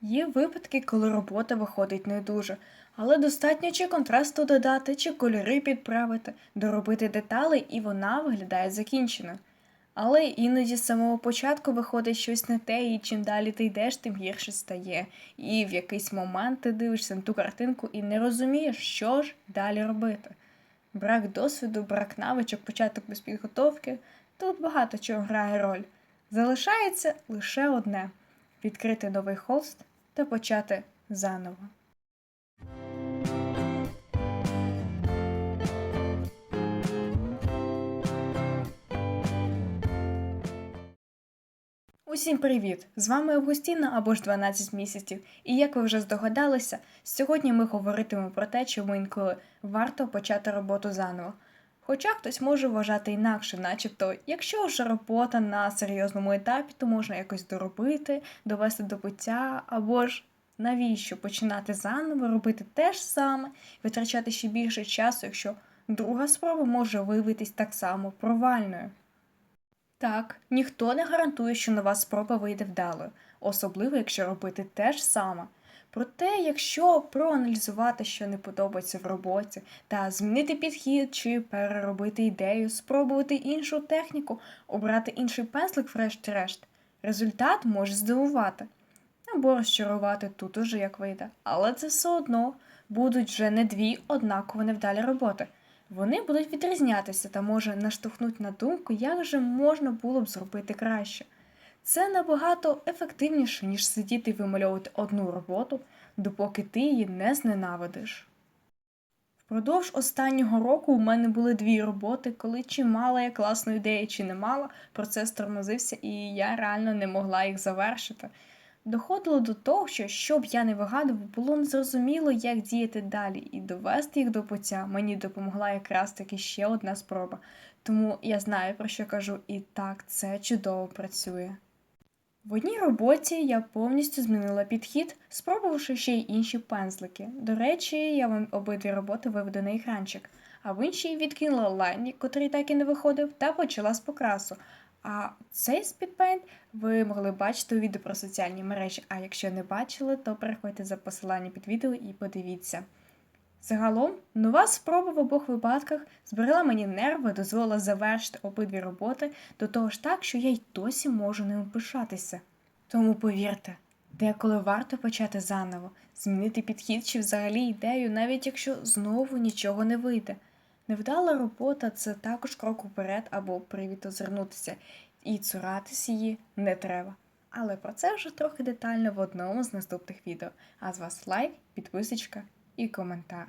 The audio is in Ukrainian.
Є випадки, коли робота виходить не дуже, але достатньо чи контрасту додати, чи кольори підправити, доробити деталі, і вона виглядає закінченою. Але іноді з самого початку виходить щось не те, і чим далі ти йдеш, тим гірше стає. І в якийсь момент ти дивишся на ту картинку і не розумієш, що ж далі робити. Брак досвіду, брак навичок, початок без підготовки тут багато чого грає роль. Залишається лише одне відкрити новий холст та почати заново. Усім привіт! З вами Августіна або ж 12 місяців. І як ви вже здогадалися, сьогодні ми говоритимемо про те, чому інколи варто почати роботу заново. Хоча хтось може вважати інакше, начебто, якщо вже робота на серйозному етапі, то можна якось доробити, довести до буття, або ж навіщо починати заново, робити те ж саме, витрачати ще більше часу, якщо друга спроба може виявитись так само провальною. Так, ніхто не гарантує, що нова спроба вийде вдалою, особливо якщо робити те ж саме. Проте, якщо проаналізувати, що не подобається в роботі, та змінити підхід чи переробити ідею, спробувати іншу техніку, обрати інший пензлик, врешті-решт, результат може здивувати або розчарувати тут уже як вийде. Але це все одно будуть вже не дві однаково невдалі роботи. Вони будуть відрізнятися та може наштовхнуть на думку, як же можна було б зробити краще. Це набагато ефективніше, ніж сидіти і вимальовувати одну роботу, допоки ти її не зненавидиш. Впродовж останнього року у мене були дві роботи, коли чи мала я класну ідею, чи не мала, процес тормозився, і я реально не могла їх завершити. Доходило до того, що щоб я не вигадував, було незрозуміло, як діяти далі, і довести їх до пуття мені допомогла якраз таки ще одна спроба. Тому я знаю, про що кажу, і так це чудово працює. В одній роботі я повністю змінила підхід, спробувавши ще й інші пензлики. До речі, я вам обидві роботи виведу на екранчик, а в іншій відкинула лайнік, котрий так і не виходив, та почала з покрасу. А цей спідпейнт ви могли бачити у відео про соціальні мережі. А якщо не бачили, то переходьте за посиланням під відео і подивіться. Загалом, нова спроба в обох випадках зберегла мені нерви, дозволила завершити обидві роботи до того ж так, що я й досі можу ними пишатися. Тому повірте, деколи варто почати заново, змінити підхід чи взагалі ідею, навіть якщо знову нічого не вийде. Невдала робота це також крок уперед або привід озирнутися, і цуратись її не треба. Але про це вже трохи детально в одному з наступних відео. А з вас лайк, підписочка і коментар.